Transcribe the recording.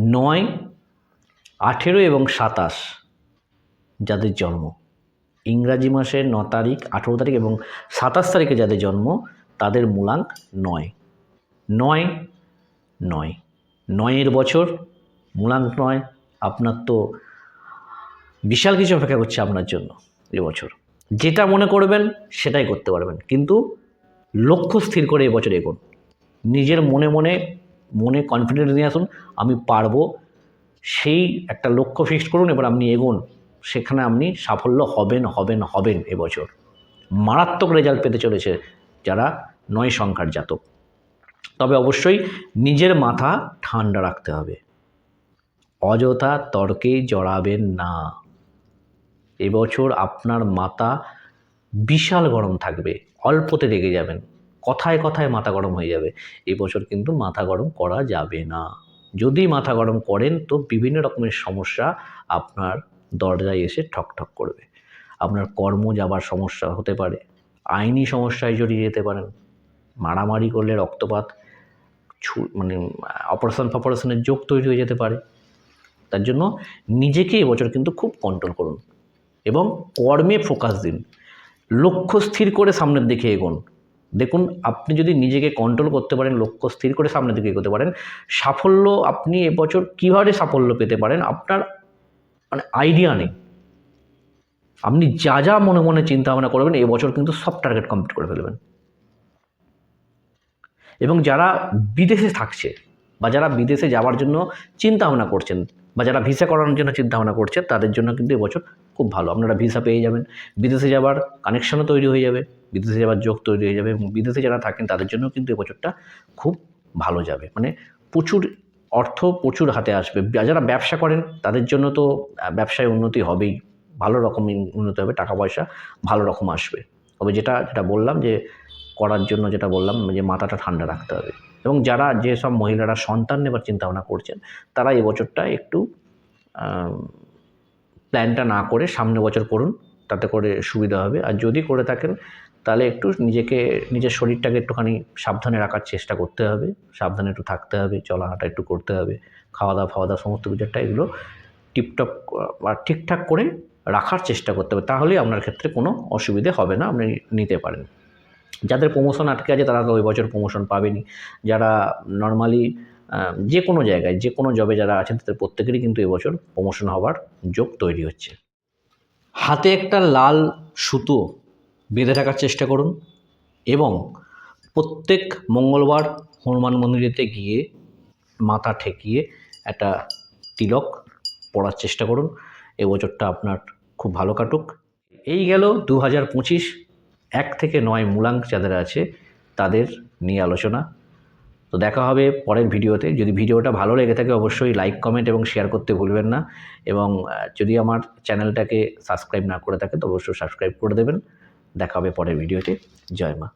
নয়, আঠেরো এবং সাতাশ যাদের জন্ম। ইংরাজি মাসের ন তারিখ, আঠেরো তারিখ এবং সাতাশ তারিখে যাদের জন্ম, তাদের মূলাঙ্ক নয়। নয় নয়। নয়ের বছর, মূলাঙ্ক নয়। আপনার তো বিশাল কিছু অপেক্ষা করছে আপনার জন্য এবছর যেটা মনে করবেন, সেটাই করতে পারবেন। কিন্তু লক্ষ্য স্থির করে এবছর এগোন। নিজের মনে মনে মনে কনফিডেন্স নিয়ে আসুন, আমি পারব। সেই একটা লক্ষ্য ফিক্সড করুন, এবার আপনি এগোন। সেখানে আপনি সাফল্য হবেন হবেন হবেন এবছর। মারাত্মক রেজাল্ট পেতে চলেছে যারা নয় সংখ্যার জাতক। তবে অবশ্যই নিজের মাথা ঠান্ডা রাখতে হবে। অযথা তর্কে জড়াবেন না। এবছর আপনার মাথা বিশাল গরম থাকবে, অল্পতে রেগে যাবেন। কথায় কথায় মাথা গরম হয়ে যাবে। এবছর কিন্তু মাথা গরম করা যাবে না। যদি মাথা গরম করেন তো বিভিন্ন রকমের সমস্যা আপনার দরজায় এসে ঠক ঠক করবে। আপনার কর্ম যাবার সমস্যা হতে পারে, আইনি সমস্যায় জড়িয়ে যেতে পারেন, মারামারি করলে রক্তপাত, ছু মানে অপারেশন ফপারেশনের যোগ তৈরি হয়ে যেতে পারে। তার জন্য নিজেকে এবছর কিন্তু খুব কন্ট্রোল করুন এবং কর্মে ফোকাস দিন। লক্ষ্য স্থির করে সামনের দিকে এগোন। দেখুন, আপনি যদি নিজেকে কন্ট্রোল করতে পারেন, লক্ষ্য স্থির করে সামনের দিকে এগোতে পারেন, সাফল্য আপনি এবছর কীভাবে সাফল্য পেতে পারেন, আপনার মানে আইডিয়া নেই। আপনি যা যা মনে মনে চিন্তা ভাবনা করবেন, এবছর কিন্তু সব টার্গেট কমপ্লিট করে ফেলবেন। এবং যারা বিদেশে থাকছে বা যারা বিদেশে যাওয়ার জন্য চিন্তা ভাবনা করছেন বা যারা ভিসা করানোর জন্য চিন্তা ভাবনা করছে, তাদের জন্য কিন্তু এবছর খুব ভালো। আপনারা ভিসা পেয়ে যাবেন। বিদেশে যাবার কানেকশনও তৈরি হয়ে যাবে। বিদেশে যাবার যোগ তৈরি হয়ে যাবে এবং বিদেশে যারা থাকেন, তাদের জন্য কিন্তু এবছরটা খুব ভালো যাবে। মানে প্রচুর অর্থ প্রচুর হাতে আসবে। যারা ব্যবসা করেন, তাদের জন্য তো ব্যবসায় উন্নতি হবেই। ভালো রকম উন্নতি হবে, টাকা পয়সা ভালো রকম আসবে। তবে যেটা যেটা বললাম যে করার জন্য যেটা বললাম, যে মাথাটা ঠান্ডা রাখতে হবে। এবং যারা যেসব মহিলারা সন্তান নেবার চিন্তাভাবনা করছেন, তারা এবছরটা একটু প্ল্যানটা না করে সামনে বছর করুন, তাতে করে সুবিধা হবে। আর যদি করে থাকেন, তাহলে একটু নিজেকে, নিজের শরীরটাকে একটুখানি সাবধানে রাখার চেষ্টা করতে হবে। সাবধানে একটু থাকতে হবে চলাহাঁটা একটু করতে হবে খাওয়া দাওয়া ফাওয়া দাওয়া সমস্ত কিছুটা এগুলো টিপটপ বা ঠিকঠাক করে রাখার চেষ্টা করতে হবে। তাহলেই আপনার ক্ষেত্রে কোনো অসুবিধে হবে না, আপনি নিতে পারেন। যাদের প্রমোশন আটকে আছে, তারা তো ওই বছর প্রমোশন পাবেনি। যারা নর্মালি যে কোনো জায়গায়, যে কোনো জবে যারা আছেন, তাদের প্রত্যেকেরই কিন্তু এবছর প্রমোশন হওয়ার যোগ তৈরি হচ্ছে। হাতে একটা লাল সুতো বেঁধে রাখার চেষ্টা করুন এবং প্রত্যেক মঙ্গলবার হনুমান মন্দিরেতে গিয়ে মাথা ঠেকিয়ে একটা তিলক পড়ার চেষ্টা করুন। এবছরটা আপনার খুব ভালো কাটুক। এই গেল দু হাজার পঁচিশ এক থেকে নয় মূলাঙ্ক যাদের আছে, তাদের নিয়ে আলোচনা। তো দেখা হবে পরের ভিডিওতে। যদি ভিডিওটা ভালো লেগে থাকে, অবশ্যই লাইক, কমেন্ট এবং শেয়ার করতে ভুলবেন না। এবং যদি আমার চ্যানেলটাকে সাবস্ক্রাইব না করে থাকে, তো অবশ্যই সাবস্ক্রাইব করে দেবেন। দেখা হবে পরের ভিডিওতে। জয় মা।